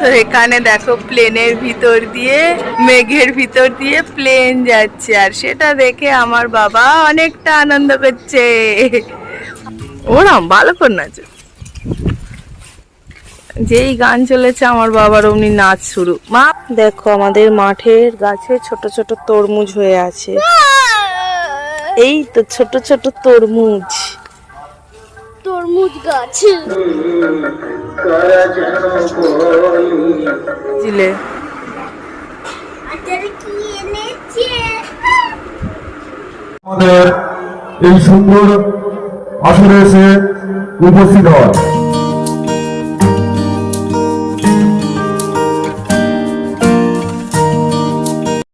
তো এখানে দেখো প্লেনের ভিতর দিয়ে, মেঘের ভিতর দিয়ে প্লেন যাচ্ছে। আর সেটা দেখে আমার বাবা অনেকটা আনন্দ করছে। ওরাম, ভালো করে নাচে যেই গান চলেছে, আমার বাবার অমনি নাচ শুরু। মা, দেখো আমাদের মাঠের গাছে ছোট ছোট তরমুজ হয়ে আছে। এই তো ছোট ছোট তরমুজ। তরমুজ গাছ। জিলে। আচারে কি এনেছে? আমাদের এই সুন্দর আসরে এসে উপস্থিত হয়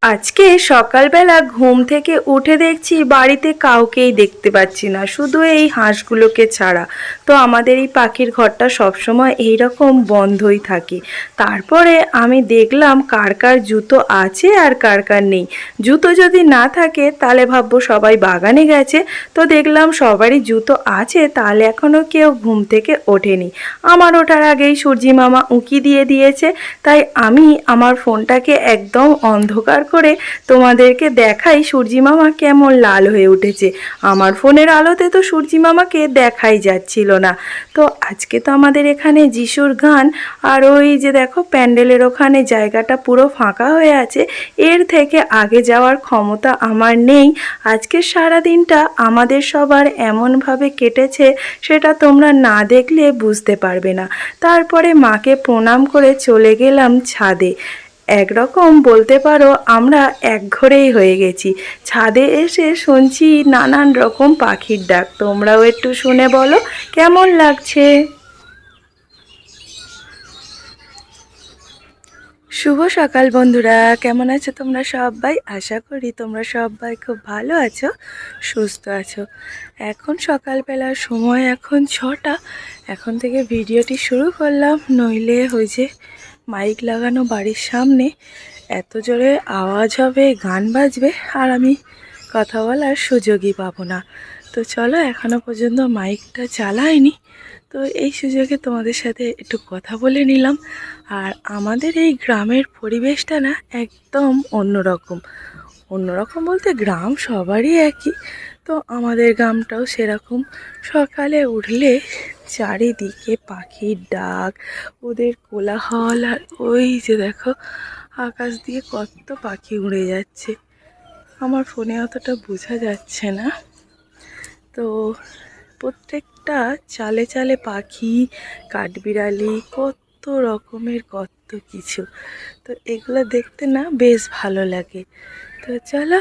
আজকে সকালবেলা ঘুম থেকে উঠে দেখছি বাড়িতে কাউকেই দেখতে পাচ্ছি না, শুধু এই হাঁসগুলোকে ছাড়া। তো আমাদের এই পাখির ঘরটা সবসময় এইরকম বন্ধই থাকে। তারপরে আমি দেখলাম কার কার জুতো আছে আর কার কার নেই। জুতো যদি না থাকে, তাহলে ভাববো সবাই বাগানে গেছে। তো দেখলাম সবারই জুতো আছে, তাহলে এখনও কেউ ঘুম থেকে ওঠেনি। আমার ওঠার আগেই সূর্যি মামা উঁকি দিয়ে দিয়েছে, তাই আমি আমার ফোনটাকে একদম অন্ধকার করে তোমাদেরকে দেখাই সূর্যি মামা কেমন লাল হয়ে উঠেছে। আমার ফোনের আলোতে তো সূর্যি মামাকে দেখাই যাচ্ছিল না। তো আজকে তো আমাদের এখানে যিশুর গান, আর ওই যে দেখো প্যান্ডেলের ওখানে জায়গাটা পুরো ফাঁকা হয়ে আছে, এর থেকে আগে যাওয়ার ক্ষমতা আমার নেই। আজকে সারা দিনটা আমাদের সবার এমনভাবে কেটেছে, সেটা তোমরা না দেখলে বুঝতে পারবে না। তারপরে মাকে প্রণাম করে চলে গেলাম ছাদে। একরকম বলতে পারো আমরা এক ঘরেই হয়ে গেছি। ছাদে এসে শুনছি নানান রকম পাখির ডাক। তোমরাও একটু শুনে বলো, কেমন লাগছে? শুভ সকাল বন্ধুরা, কেমন আছো তোমরা সবাই? আশা করি তোমরা সবাই খুব ভালো আছো, সুস্থ আছো। এখন সকালবেলার সময় এখন ছটা। এখন থেকে ভিডিওটি শুরু করলাম, নইলে হয়েছে মাইক লাগানো বাড়ির সামনে, এত জোরে আওয়াজ হবে, গান বাজবে, আর আমি কথা বলার সুযোগই পাবো না। তো চলো, এখনও পর্যন্ত মাইকটা চালাইনি। তো এই সুযোগে তোমাদের সাথে একটু কথা বলে নিলাম। আর আমাদের এই গ্রামের পরিবেশটা না, একদম অন্যরকম। অন্যরকম বলতে গ্রাম সবারই একই। তো আমাদের গ্রামটাও সেরকম। সকালে উঠলে চারিদিকে পাখির ডাক, ওদের কোলাহল আর ওই যে দেখো, আকাশ দিয়ে কত পাখি উড়ে যাচ্ছে। আমার ফোনে অতটা বোঝা যাচ্ছে না। তো প্রত্যেকটা চালে চালে পাখি, কাঠবিড়ালি, কত রকমের কত কিছু। তো এগুলো দেখতে না বেশ ভালো লাগে। তো চলো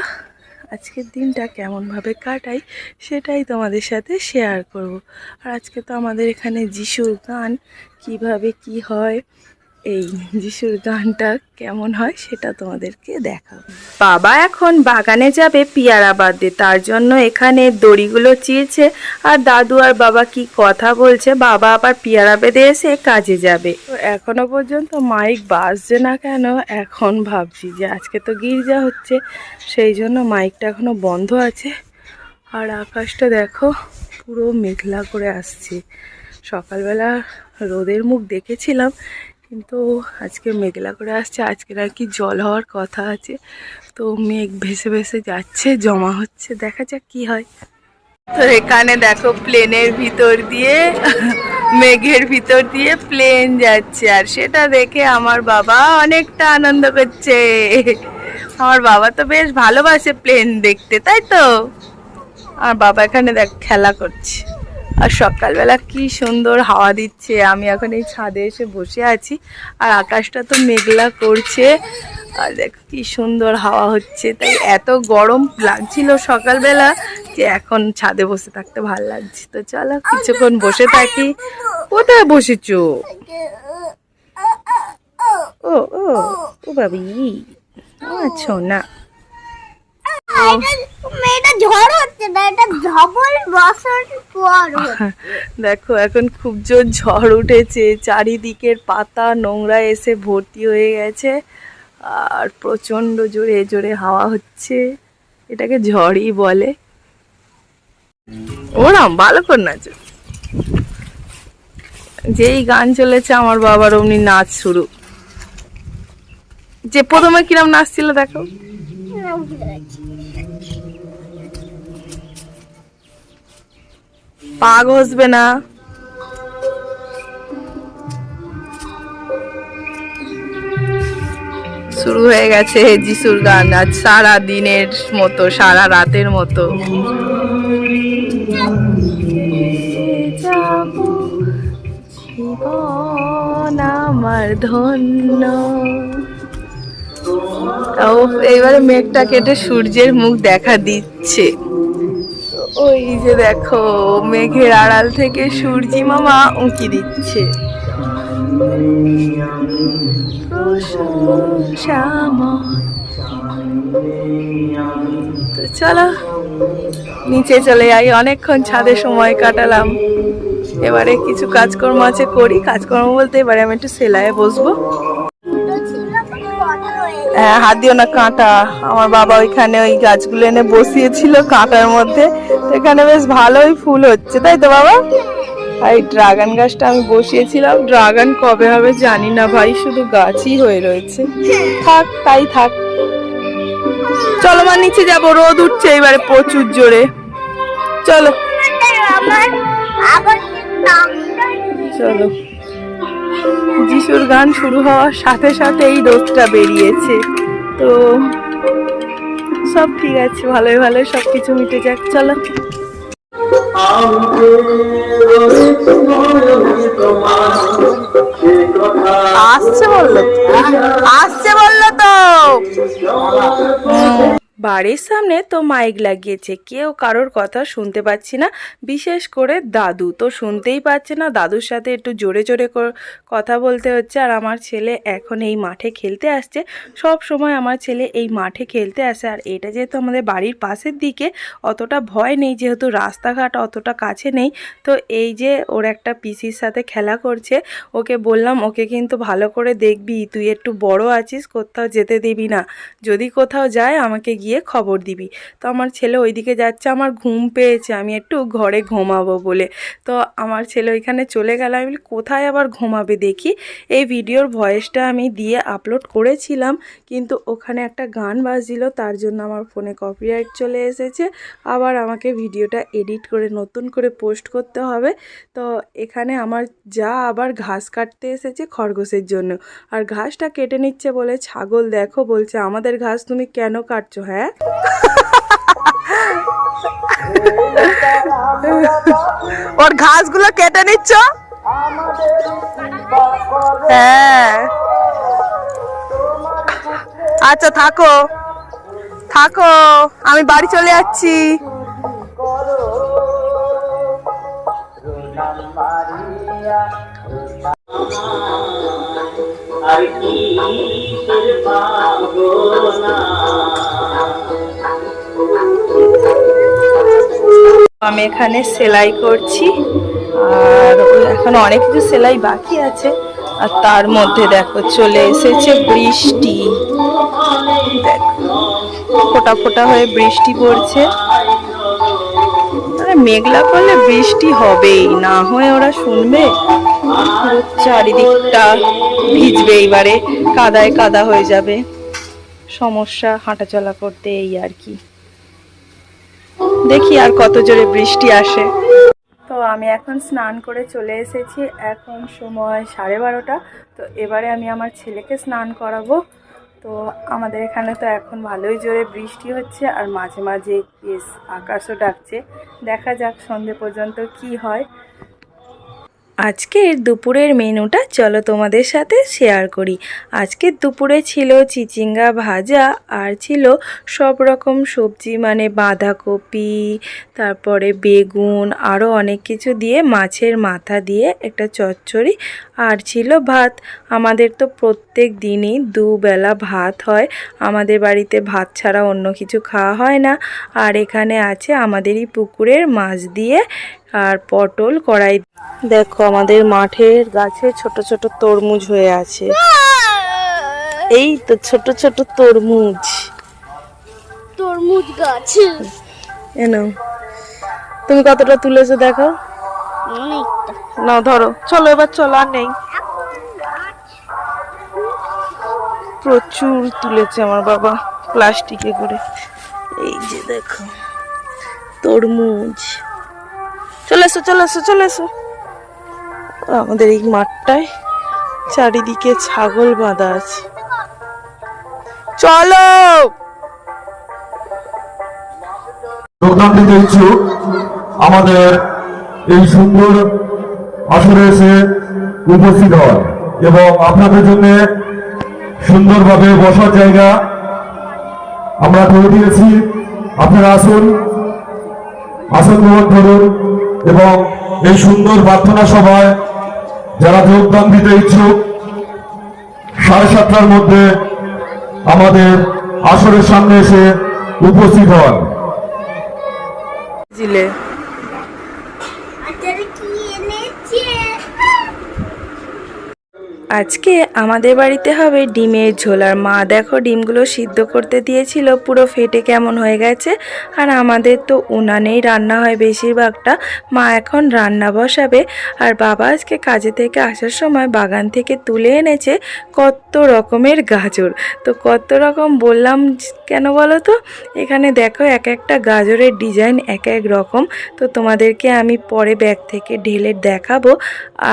আজকের দিনটা কেমনভাবে কাটাই সেটাই তোমাদের সাথে শেয়ার করব। আর আজকে তো আমাদের এখানে যিশুর গান, কীভাবে কি হয় এই যিশুর গানটা কেমন হয় সেটা তোমাদেরকে দেখাবো। বাবা এখন বাগানে যাবে পিয়ারা বাদে তার জন্য এখানে দড়িগুলো চিরছে আর দাদু আর বাবা কি কথা বলছে, বাবা আবার পিয়ারা বেঁধে এসে কাজে যাবে। এখনও পর্যন্ত মাইক বাজছে না কেন, এখন ভাবছি যে আজকে তো গির্জা হচ্ছে, সেই জন্য মাইকটা এখনও বন্ধ আছে। আর আকাশটা দেখো, পুরো মেঘলা করে আসছে। সকালবেলা রোদের মুখ দেখেছিলাম কিন্তু আজকে মেঘলা করে আসছে। আজকে আর কি জল হওয়ার কথা আছে। তো মেঘ ভেসে ভেসে যাচ্ছে, জমা হচ্ছে। দেখা যাক কি হয়। তো এখানে দেখো প্লেনের ভিতর দিয়ে, মেঘের ভিতর দিয়ে প্লেন যাচ্ছে। আর সেটা দেখে আমার বাবা অনেকটা আনন্দ করছে। আমার বাবা তো বেশ ভালোবাসে প্লেন দেখতে, তাই তো? আর বাবা এখানে দেখ, খেলা করছে। আর সকালবেলা কি সুন্দর হাওয়া দিচ্ছে। আমি এখন এই ছাদে এসে বসে আছি আর আকাশটা তো মেঘলা করছে। আর দেখ, কি সুন্দর হাওয়া হচ্ছে। তাই এত গরম লাগছিল সকালবেলা যে এখন ছাদে বসে থাকতে ভালো লাগছে। তো চলো কিছুক্ষণ বসে থাকি। কোথায় বসেছো? ও ও ও বাবি আচ্ছা না এটা ঝড় হচ্ছে না এটা ধবল বছর পর হচ্ছে। দেখো এখন খুব জোর ঝড় উঠেছে চারিদিকের পাতা নোংরা এসে ভর্তি হয়ে গেছে আর প্রচণ্ড জোরে জোরে হাওয়া হচ্ছে এটাকে ঝড়ই বলে। ওরাম ভালো করে নাচো। যেই গান চলেছে আমার বাবার অমনি নাচ শুরু। যে প্রথমে কিরম নাচছিল দেখো। পা ঘষবে না। শুরু হয়ে গেছে যিশুর গান আজ সারা দিনের মতো সারা রাতের মতো। আমার ধন্য। ও এবারে মেঘটা কেটে সূর্যের মুখ দেখা দিচ্ছে। ওই যে দেখো, মেঘের আড়াল থেকে সূর্যি মামা উঁকি দিচ্ছে। তো চলো, নিচে চলে যাই, অনেকক্ষণ ছাদে সময় কাটালাম। এবারে কিছু কাজকর্ম আছে, করি। কাজকর্ম বলতে এবারে আমি একটু সেলাইয়ে বসবো। হাত দিও না কাঁটা। আমার বাবা ওইখানে ওই গাছগুলো এনে বসিয়েছিল কাঁটার মধ্যে। এখানে বেশ ভালোই ফুল হচ্ছে তাই তো বাবা? আর এই ড্রাগন গাছটা আমি বসিয়েছিলাম। ড্রাগন কবে হবে জানি না ভাই শুধু গাছই হয়ে রয়েছে। থাক তাই থাক। চলো মা নিচে যাব রোদ উঠছে এবারে প্রচুর জোরে। চলো। চলো। যিশুর গান শুরু হওয়ার সাথে সাথে এই রোদটা বেরিয়েছে। তো সব ঠিক আছে, ভালোই ভালোই সব কিছু মিটে যাক, চলো। আসছে বলল আসছে বলল তো। বাড়ির সামনে তো মাইক লাগিয়েছে। কেউ কারোর কথা শুনতে পাচ্ছি না, বিশেষ করে দাদু। তো শুনতেই পাচ্ছে না, দাদুর সাথে একটু জোরে জোরে কথা বলতে হচ্ছে। আর আমার ছেলে এখন এই মাঠে খেলতে আসছে। সব সময় আমার ছেলে এই মাঠে খেলতে আসে। আর এটা যেহেতু আমাদের বাড়ির পাশের দিকে, অতটা ভয় নেই। যেহেতু রাস্তাঘাট অতটা কাছে নেই। তো এই যে ওর একটা পিসির সাথে খেলা করছে, ওকে বললাম, ওকে কিন্তু ভালো করে দেখবি। তুই একটু বড় আছিস, কোথাও যেতে দিবি না। যদি কোথাও যায়, আমাকে গিয়ে খবর দিবি। তো আমার ছেলে ওইদিকে যাচ্ছে, আমার ঘুম পেয়েছে, আমি একটু ঘরে ঘুমাবো বলে। তো আমার ছেলে ওইখানে চলে গেল, আমি কোথায় আবার ঘুমাবে দেখি? এই ভিডিওর ভয়েসটা আমি দিয়ে আপলোড করেছিলাম, কিন্তু ওখানে একটা গান বাজছিল, তার জন্য আমার ফোনে কপিরাইট চলে এসেছে। আবার আমাকে ভিডিওটা এডিট করে নতুন করে পোস্ট করতে হবে। তো এখানে আমার যা আবার ঘাস কাটতে এসেছে খরগোশের জন্য। আর ঘাসটা কেটে নিচ্ছে বলে ছাগল দেখো বলছে, আমাদের ঘাস তুমি কেন কাটছো? হ্যাঁ ওর ঘাসগুলো কেটে নিচ্ছ? হ্যাঁ। আচ্ছা থাকো। থাকো। আমি বাড়ি চলে যাচ্ছি। আর কি আমি এখানে সেলাই করছি, আর এখন অনেক কিছু সেলাই বাকি আছে, আর তার মধ্যে দেখো চলে এসেছে বৃষ্টি। দেখো, ফোটা ফোটা হয়ে বৃষ্টি পড়ছে। মেঘলা করলে বৃষ্টি হবেই, না হয়ে ওরা শুনবে? চারিদিকটা ভিজবে এইবারে কাদায় কাদা হয়ে যাবে। সমস্যা হাঁটাচলা করতে এই আর কি। দেখি আর কত জোরে বৃষ্টি আসে। তো আমি এখন স্নান করে চলে এসেছি এখন সময় সাড়ে বারোটা। তো এবারে আমি আমার ছেলেকে স্নান করাবো। তো আমাদের এখানে তো এখন ভালোই জোরে বৃষ্টি হচ্ছে আর মাঝে মাঝে বেশ আকাশও ডাকছে। দেখা যাক সন্ধে পর্যন্ত কি হয়। আজকের দুপুরের মেনুটা চলো তোমাদের সাথে শেয়ার করি। আজকের দুপুরে ছিল চিচিঙ্গা ভাজা আর ছিল সব রকম সবজি মানে বাঁধাকপি, তারপরে বেগুন আরও অনেক কিছু দিয়ে মাছের মাথা দিয়ে একটা চচ্চড়ি আর ছিল ভাত। আমাদের তো প্রত্যেক দিনই দুবেলা ভাত হয়। আমাদের বাড়িতে ভাত ছাড়া অন্য কিছু খাওয়া হয় না। আর এখানে আছে আমাদেরই পুকুরের মাছ দিয়ে আর পটল কড়াই। দেখো আমাদের মাঠের গাছে ছোট ছোট তরমুজ হয়ে আছে। এই তো ছোট ছোট তরমুজ। তরমুজ গাছ। এনো তুমি কতটা তুলেছো দেখো। না ধরো। চলো এবার চলো আর নেই। প্রচুর তুলেছে আমার বাবা প্লাস্টিকে করে। এই যে দেখো তরমুজ। চলে এসো চলে এসো চলে এসো। আমাদের এই মাঠটায় চারিদিকে ছাগল বাঁধা আছে। চলো! যোগদান ইচ্ছুক আমাদের এই সুন্দর আসরে এসে উপস্থিত হয় এবং আপনাদের জন্য সুন্দরভাবে বসার জায়গা আমরা করে দিয়েছি। আপনারা আসুন, আসন গ্রহণ করুন। এবং এই সুন্দর প্রার্থনা সভায় যারা যোগদান দিতে ইচ্ছুক সাড়ে সাতটার মধ্যে আমাদের আসরের সামনে এসে উপস্থিত হন। জিলে। আচারে কি এনেছে? আজকে আমাদের বাড়িতে হবে ডিমের ঝোল। আর মা দেখো ডিমগুলো সিদ্ধ করতে দিয়েছিল, পুরো ফেটে কেমন হয়ে গেছে। আর আমাদের তো উনানেই রান্না হয় বেশিরভাগটা। মা এখন রান্না বসাবে। আর বাবা আজকে কাজে থেকে আসার সময় বাগান থেকে তুলে এনেছে কত রকমের গাজর। তো কত রকম বললাম কেন বলো তো? এখানে দেখো এক একটা গাজরের ডিজাইন এক এক রকম। তো তোমাদেরকে আমি পরে ব্যাগ থেকে ঢেলে দেখাবো।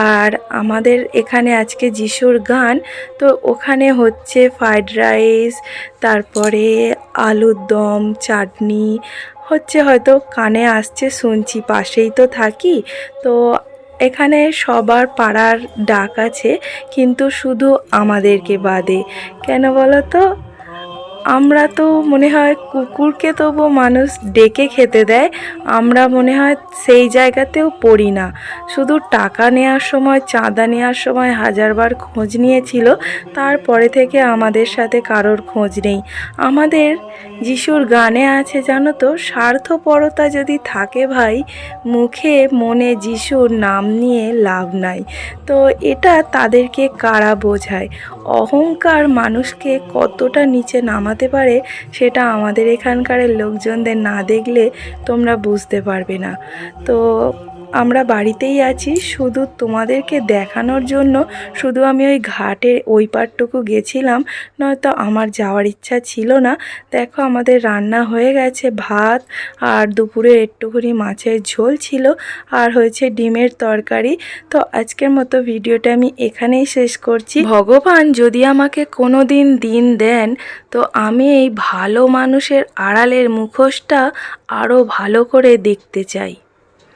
আর আমাদের এখানে আজকে যিশুর গান। তো ওখানে হচ্ছে ফ্রাইড রাইস, তারপরে আলুর দম, চাটনি, হচ্ছে হয়তো কানে আসছে, শুনছি, পাশেই তো থাকি। তো এখানে সবার পাড়ার ডাক আছে, কিন্তু শুধু আমাদেরকে বাদে। কেন বলো তো আমরা তো মনে হয় কুকুরকে তবু মানুষ ডেকে খেতে দেয়, আমরা মনে হয় সেই জায়গাতেও পড়ি না। শুধু টাকা নেওয়ার সময়, চাঁদা নেওয়ার সময় হাজারবার খোঁজ নিয়েছিল, তারপরে থেকে আমাদের সাথে কারোর খোঁজ নেই। আমাদের যিশুর গানে আছে, জানো তো, স্বার্থপরতা যদি থাকে ভাই, মুখে মনে যিশুর নাম নিয়ে লাভ নাই। তো এটা তাদেরকে কারা বোঝায়? অহংকার মানুষকে কতটা নিচে নামাতে পারে সেটা আমাদের এখানকার লোকজনদের না দেখলে তোমরা বুঝতে পারবে না। তো আমরা বাড়িতেই আছি, শুধু তোমাদেরকে দেখানোর জন্য। শুধু আমি ওই ঘাটের ওই পারটুকু গেছিলাম, নয়তো আমার যাওয়ার ইচ্ছা ছিল না। দেখো আমাদের রান্না হয়ে গেছে, ভাত আর দুপুরে একটুখানি মাছের ঝোল ছিল আর হয়েছে ডিমের তরকারি। তো আজকের মতো ভিডিওটা আমি এখানেই শেষ করছি। ভগবান যদি আমাকে কোনো দিন দিন দেন তো আমি এই ভালো মানুষের আড়ালের মুখোশটা আরও ভালো করে দেখতে চাই।